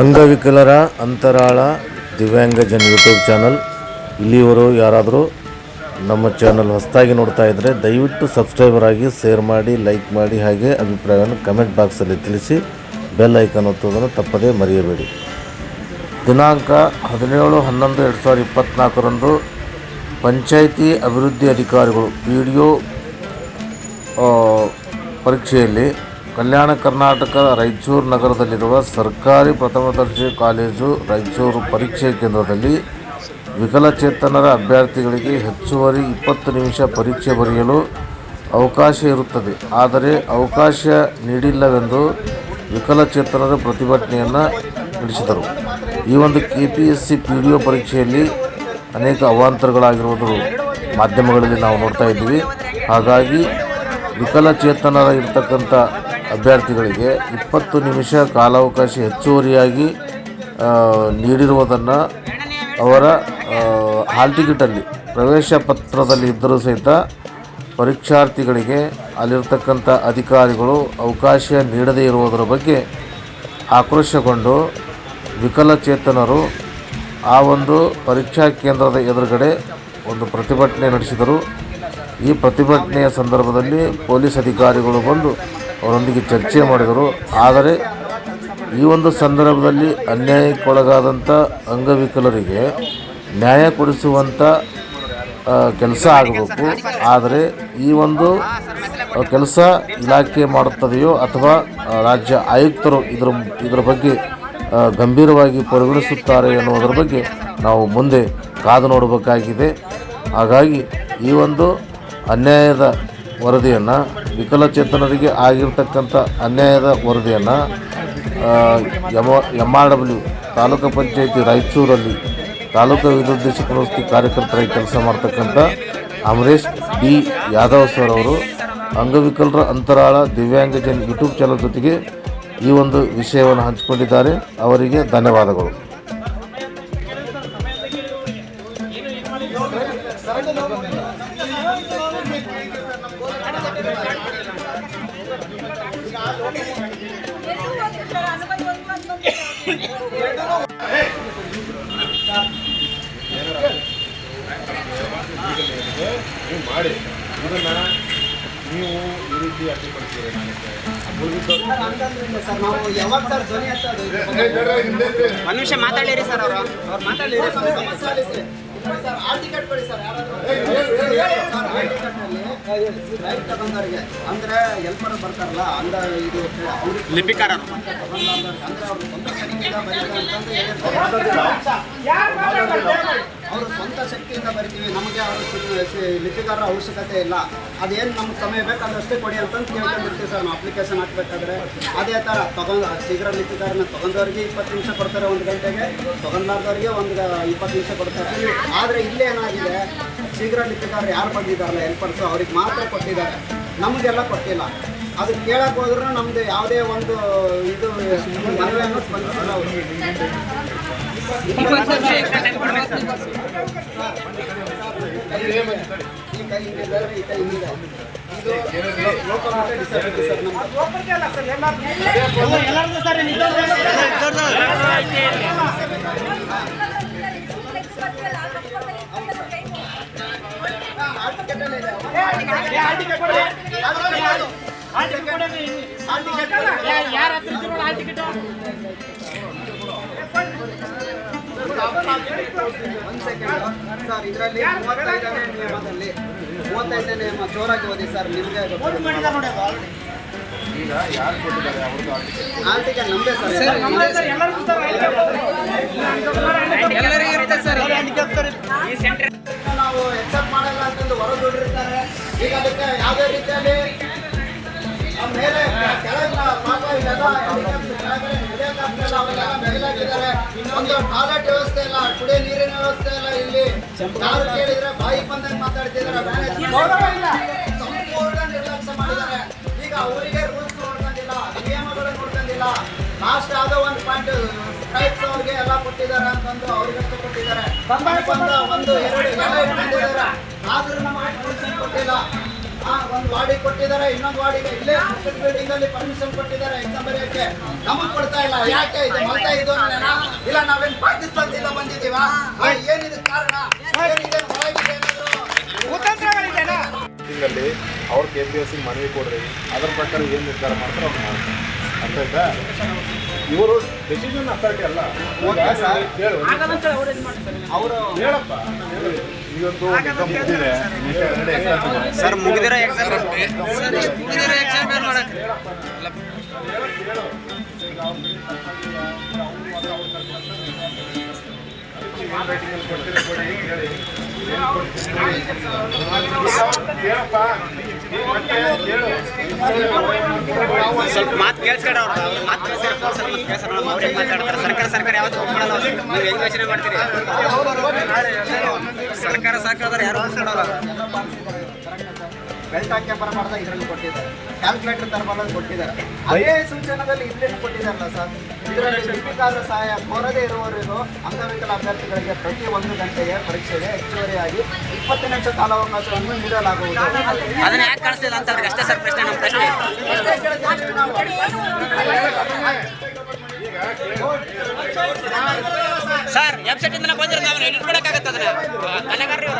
ಅಂಗವಿಕಲರ ಅಂತರಾಳ ದಿವ್ಯಾಂಗ ಜನ ಯೂಟ್ಯೂಬ್ ಚಾನಲ್ ಇಲ್ಲಿವರು ಯಾರಾದರೂ ನಮ್ಮ ಚಾನಲ್ ಹೊಸದಾಗಿ ನೋಡ್ತಾ ಇದ್ದರೆ ದಯವಿಟ್ಟು ಸಬ್ಸ್ಕ್ರೈಬರ್ ಆಗಿ ಶೇರ್ ಮಾಡಿ ಲೈಕ್ ಮಾಡಿ ಹಾಗೆ ಅಭಿಪ್ರಾಯವನ್ನು ಕಮೆಂಟ್ ಬಾಕ್ಸಲ್ಲಿ ತಿಳಿಸಿ ಬೆಲ್ ಐಕನ್ ಒತ್ತುವುದನ್ನು ತಪ್ಪದೇ ಮರೆಯಬೇಡಿ. ದಿನಾಂಕ ಹದಿನೇಳು ಹನ್ನೊಂದು ಎರಡು ಸಾವಿರದ ಇಪ್ಪತ್ತ್ನಾಲ್ಕರಂದು ಪಂಚಾಯಿತಿ ಅಭಿವೃದ್ಧಿ ಅಧಿಕಾರಿಗಳು ಪಿ ಡಿ ಒ ಪರೀಕ್ಷೆಯಲ್ಲಿ ಕಲ್ಯಾಣ ಕರ್ನಾಟಕ ರಾಯಚೂರು ನಗರದಲ್ಲಿರುವ ಸರ್ಕಾರಿ ಪ್ರಥಮ ದರ್ಜೆ ಕಾಲೇಜು ರಾಯಚೂರು ಪರೀಕ್ಷೆ ಕೇಂದ್ರದಲ್ಲಿ ವಿಕಲಚೇತನರ ಅಭ್ಯರ್ಥಿಗಳಿಗೆ ಹೆಚ್ಚುವರಿ ಇಪ್ಪತ್ತು ನಿಮಿಷ ಪರೀಕ್ಷೆ ಬರೆಯಲು ಅವಕಾಶ ಇರುತ್ತದೆ. ಆದರೆ ಅವಕಾಶ ನೀಡಿಲ್ಲವೆಂದು ವಿಕಲಚೇತನರ ಪ್ರತಿಭಟನೆಯನ್ನು ನಡೆಸಿದರು. ಈ ಒಂದು K P S C P D O ಪರೀಕ್ಷೆಯಲ್ಲಿ ಅನೇಕ ಅವಾಂತರಗಳಾಗಿರುವುದು ಮಾಧ್ಯಮಗಳಲ್ಲಿ ನಾವು ನೋಡ್ತಾ ಇದ್ದೀವಿ. ಹಾಗಾಗಿ ವಿಕಲಚೇತನರ ಇರ್ತಕ್ಕಂಥ ಅಭ್ಯರ್ಥಿಗಳಿಗೆ ಇಪ್ಪತ್ತು ನಿಮಿಷ ಕಾಲಾವಕಾಶ ಹೆಚ್ಚುವರಿಯಾಗಿ ನೀಡಿರುವುದನ್ನು ಅವರ ಹಾಲ್ ಟಿಕೆಟಲ್ಲಿ, ಪ್ರವೇಶ ಪತ್ರದಲ್ಲಿ ಇದ್ದರೂ ಸಹಿತ ಪರೀಕ್ಷಾರ್ಥಿಗಳಿಗೆ ಅಲ್ಲಿರ್ತಕ್ಕಂಥ ಅಧಿಕಾರಿಗಳು ಅವಕಾಶ ನೀಡದೇ ಇರುವುದರ ಬಗ್ಗೆ ಆಕ್ರೋಶಗೊಂಡು ವಿಕಲಚೇತನರು ಆ ಒಂದು ಪರೀಕ್ಷಾ ಕೇಂದ್ರದ ಎದುರುಗಡೆ ಒಂದು ಪ್ರತಿಭಟನೆ ನಡೆಸಿದರು. ಈ ಪ್ರತಿಭಟನೆಯ ಸಂದರ್ಭದಲ್ಲಿ ಪೊಲೀಸ್ ಅಧಿಕಾರಿಗಳು ಬಂದು ಅವರೊಂದಿಗೆ ಚರ್ಚೆ ಮಾಡಿದರು. ಆದರೆ ಈ ಒಂದು ಸಂದರ್ಭದಲ್ಲಿ ಅನ್ಯಾಯಕ್ಕೊಳಗಾದಂಥ ಅಂಗವಿಕಲರಿಗೆ ನ್ಯಾಯ ಕೊಡಿಸುವಂಥ ಕೆಲಸ ಆಗಬೇಕು. ಆದರೆ ಈ ಒಂದು ಕೆಲಸ ಇಲಾಖೆ ಮಾಡುತ್ತದೆಯೋ ಅಥವಾ ರಾಜ್ಯ ಆಯುಕ್ತರು ಇದರ ಇದರ ಬಗ್ಗೆ ಗಂಭೀರವಾಗಿ ಪರಿಗಣಿಸುತ್ತಾರೆ ಎನ್ನುವುದರ ಬಗ್ಗೆ ನಾವು ಮುಂದೆ ಕಾದು ನೋಡಬೇಕಾಗಿದೆ. ಹಾಗಾಗಿ ಈ ಒಂದು ಅನ್ಯಾಯದ ವರದಿಯನ್ನು, ವಿಕಲಚೇತನರಿಗೆ ಆಗಿರ್ತಕ್ಕಂಥ ಅನ್ಯಾಯದ ವರದಿಯನ್ನು M M R W taluk panchayat ರಾಯಚೂರಲ್ಲಿ taluk ಅಭಿವೃದ್ಧಿ ಸಂಸ್ಥೆ ಕಾರ್ಯಕರ್ತರಾಗಿ ಕೆಲಸ ಮಾಡ್ತಕ್ಕಂಥ ಅಮರೇಶ್ ಡಿ. ಯಾದವ್ ಸರ್ ಅವರು ಅಂಗವಿಕಲರ ಅಂತರಾಳ ದಿವ್ಯಾಂಗಜನ್ ಯೂಟ್ಯೂಬ್ ಚಾನಲ್ ಜೊತೆಗೆ ಈ ಒಂದು ವಿಷಯವನ್ನು ಹಂಚಿಕೊಂಡಿದ್ದಾರೆ. ಅವರಿಗೆ ಧನ್ಯವಾದಗಳು. ಮಾಡಿ ಇದನ್ನ ನೀವು ಈ ರೀತಿ ಅಡ್ಡಿಪಡಿಸಿದ್ರೆ ಸರ್ ನಾವು ಯಾವಾಗ ಸರ್ ಧ್ವನಿ ಎತ್ತೋದು? ಒಂದ್ ನಿಮಿಷ ಮಾತಾಡಿರಿ ಸರ್ ಅವರು ಅವ್ರು ಮಾತಾಡಿರಿ ಸರ್, ಸಮಸ್ಯೆ ಸರ್, ಟಿಕೆಟ್ ಕೊಡಿ ಸರ್ ಯಾರಾದ್ರೂ. ಸರ್, ಆಲ್ ಟಿಕೆಟ್ನಲ್ಲಿ ರೈಟ್ ತಗೊಂಡವ್ರಿಗೆ ಅಂದ್ರೆ ಎಲ್ಪರ್ ಬರ್ತಾರಲ್ಲ ಅಂದ ಇದು ಅವ್ರಿಗೆ ಲಿಪಿಕಾರರು ತಗೊಂಡವ್ರಿಗೆ ಅಂದ್ರೆ ಅವ್ರು ಸ್ವಂತ ಅವರು ಸ್ವಂತ ಶಕ್ತಿಯಿಂದ ಬರಿತೀವಿ. ನಮಗೆ ಲಿಪಿಗಾರರ ಅವಶ್ಯಕತೆ ಇಲ್ಲ. ಅದೇನು ನಮ್ಗೆ ಸಮಯ ಬೇಕು ಅದಷ್ಟೇ ಕೊಡಿ ಅಂತಂದು ಕೇಳ್ಕೊಂಡಿರ್ತೀವಿ ಸರ್. ನಾವು ಅಪ್ಲಿಕೇಶನ್ ಹಾಕ್ಬೇಕಾದ್ರೆ. ಅದೇ ಥರ ತಗೊಂಡು ಶೀಘ್ರ ಲಿಪಿಗಾರನ ತಗೊಂಡವ್ರಿಗೆ ಇಪ್ಪತ್ತು ನಿಮಿಷ ಕೊಡ್ತಾರೆ ಒಂದು ಗಂಟೆಗೆ. ತಗೊಂಡ್ಲಾರ್ದವ್ರಿಗೆ ಒಂದು ಇಪ್ಪತ್ತು ನಿಮಿಷ ಕೊಡ್ತಾರೆ. ಆದರೆ ಇಲ್ಲೇ ಏನಾಗಿದೆ? ಶೀಘ್ರ ಲಿಪಿಗಾರ ಯಾರು ಬಂದಿದ್ದಾರಲ್ಲ ಹೆಲ್ಪರ್ಸು ಅವ್ರಿಗೆ ಮಾತ್ರ ಕೊಟ್ಟಿದ್ದಾರೆ. ನಮಗೆಲ್ಲ ಕೊಟ್ಟಿಲ್ಲ. ಅದಕ್ಕೆ ಕೇಳಕ್ಕೆ ಹೋದ್ರೂ ನಮ್ಮದು ಯಾವುದೇ ಒಂದು ಇದು ಮನವಿಯನ್ನು ಸ್ಪಂದಿಸಿಲ್ಲ ಅವರು. ಆ ಸರ್ ನಮ್ದು ಟಿಕೆಟ್ ಒಂದು ಸೆಕೆಂಡ್ ಸರ್ ಇದರಲ್ಲಿ ಮೂವತ್ತೈದನೇ ನಿಯಮದಲ್ಲಿ ಮೂವತ್ತೈದನೇ ನಿಯಮ ಜೋರಾಗಿ ಓದಿ ಸರ್ ನಿಮಗೆ ಈಗ ಯಾರು ಕೊಟ್ಟಿದ್ದಾರೆ ಅವ್ರದ್ದು ಆರ್ಟಿಕೆ ಹಾಲ್ ಟಿಕೆಟ್ ನಮ್ಮದೇ ಸರ್ ಎಲ್ಲರಿಗೂ ಇರುತ್ತೆ ಸರ್ ಈ ಎಕ್ಸೆಪ್ಟ್ ಒಂದು ಟಾಯ್ಲೆಟ್ ವ್ಯವಸ್ಥೆ ಇಲ್ಲ ಕುಡಿಯೋ ನೀರಿನ ವ್ಯವಸ್ಥೆ ಇಲ್ಲ ಇಲ್ಲಿ ಯಾರು ಕೇಳಿದ್ರೆ ಬಾಯಿ ಬಂದಂಗೆ ಮಾತಾಡ್ತಿದ್ದಾರೆ ಸಂಪೂರ್ಣ ನಿರ್ಲಕ್ಷ್ಯ ಮಾಡಿದ್ದಾರೆ ಈಗ ಅವರಿಗೆ ರೂಲ್ಸ್ ನೋಡ್ಕೊಂಡಿಲ್ಲ ನಿಯಮಗಳು ನೋಡ್ಕೊಂಡಿಲ್ಲ ಲಾಸ್ಟ್ ಯಾವುದೋ ಒಂದು ಪಾಯಿಂಟ್ ಸ್ಟ್ರೈಕ್ಸ್ ಅವ್ರಿಗೆ ಎಲ್ಲ ಕೊಟ್ಟಿದ್ದಾರೆ ಅಂತಂದು ಅವ್ರಿಗಷ್ಟು ಕೊಟ್ಟಿದ್ದಾರೆ ಒಂದು ಎರಡು ಎಲ್ಲ ಇಟ್ಕೊಂಡಿದ್ದಾರೆ. ಆದ್ರೂ ನಮಗೆ ಕೊಟ್ಟಿಲ್ಲ. ಒಂದು ವಾರ್ಡಿಗೆ ಕೊಟ್ಟಿದ್ದಾರೆ ಇನ್ನೊಂದು ವಾರ್ಡಿಗೆ ಇಲ್ಲೇ ಬಿಲ್ಡಿಂಗ್ ಅಲ್ಲಿ ಪರ್ಮಿಷನ್ ಕೊಟ್ಟಿದ್ದಾರೆ ಎಕ್ಸಾಮ್ ಬರೆಯಕ್ಕೆ. ನಮಗ್ ಕೊಡ್ತಾ ಇಲ್ಲ ಯಾಕೆ ಇದು ಮಲ್ತಾ ಇದು ಇಲ್ಲ ನಾವೇನ್ ಪಾಕಿಸ್ತಾನದಿಂದ ಬಂದಿದ್ದೀವಾ? ಏನಿದೆ ಕಾರಣ? ಏನಿದೆ? ಮೀಟಿಂಗಲ್ಲಿ ಅವ್ರು ಕೆ ಪಿ ಎಸ್ ಸಿ ಮನವಿ ಕೊಡ್ರಿ. ಅದ್ರ ಪ್ರಕಾರ ಏನು ನಿರ್ಧಾರ ಮಾಡ್ತಾರೆ ಅವ್ರು ಮಾಡ್ತಾರೆ. ಆಯ್ತಾ ಇವರು ಡೆಸಿಷನ್ ಅಥಾರಿಟಿ ಅಲ್ಲ. ಕೇಳು. ಅವರು ಹೇಳಪ್ಪ. ಈಗೊಂದು ಎಕ್ಸಾಮ್ ಮುಗಿದಿದೆ. ನೆಕ್ಸ್ಟ್ ಎರಡನೇ ಎಕ್ಸಾಮ್ ಇದೆ ಸರ್ ಮುಗಿದಿರೋ ಎಕ್ಸಾಮ್ ಮುಗಿದಿರೋ ಎಕ್ಸಾಮ್ ಏನ್ ಮಾಡಕ್ ಏನು ಸ್ವಲ್ಪ ಮಾತು ಕೇಳಿಸ್ಕೊಂಡು ಅವ್ರು. ಅವ್ರ ಮಾತು ಕೇಳಿಸ್ಕೊಂಡು ಸ್ವಲ್ಪ ಕೇಳಿಸ್ಕೊಂಡು ಅವ್ರಿಗೆ ಮಾತಾಡ್ತಾರೆ. ಸರ್ಕಾರ ಸರ್ಕಾರ ಯಾವತ್ತು ಒಪ್ಕೊಳ್ಳಲ್ಲ. ನೀವು ಹೆಂಗ್ ಯೋಚನೆ ಮಾಡ್ತೀರಿ? ಸರ್ಕಾರ ಸಾಕಾದ್ರೆ ಯಾರು ಒಪ್ಕೊಳ್ಳಲ್ಲ ಬೆಲ್ಟ್ ಹಾಕಿ ಬರಬಾರ್ದ ಇದರಲ್ಲಿ ಕೊಟ್ಟಿದ್ದಾರೆ. ಕ್ಯಾಲ್ಕುಲೇಟರ್ ತರಬಾರ್ದು ಕೊಟ್ಟಿದ್ದಾರೆ. ಅದೇ ಸೂಚನದಲ್ಲಿ ಇಲ್ಲೇನು ಕೊಟ್ಟಿದ್ದಾರಲ್ಲ ಸರ್? ಇದರಲ್ಲಿ ಲಿಪಿಕಾರರ ಸಹಾಯ ಕೋರದೇ ಇರುವವರಿಗೂ ಅಂಗವಿಕಲ ಅಭ್ಯರ್ಥಿಗಳಿಗೆ ಪ್ರತಿ ಒಂದು ಗಂಟೆಗೆ ಪರೀಕ್ಷೆಗೆ ಹೆಚ್ಚುವರಿಯಾಗಿ ಇಪ್ಪತ್ತು ನಿಮಿಷ ಕಾಲಾವಕಾಶವನ್ನು ನೀಡಲಾಗುವುದು. ಅದನ್ನ ಯಾಕೆ ಅಂತ ಅಷ್ಟೇ ಸರ್ ಪ್ರಶ್ನೆ ನಮ್ಮ ಪ್ರಶ್ನೆ. ಸರ್ ವೆಬ್ಸೈಟ್ ಇಂದ ಬಂದಿರೋದು ಅವ್ರು ಎಡಿಟ್ ಮಾಡಕ್ಕಾಗತ್ತೆ ಅದನ್ನ. ಕಲೆಗಾರರು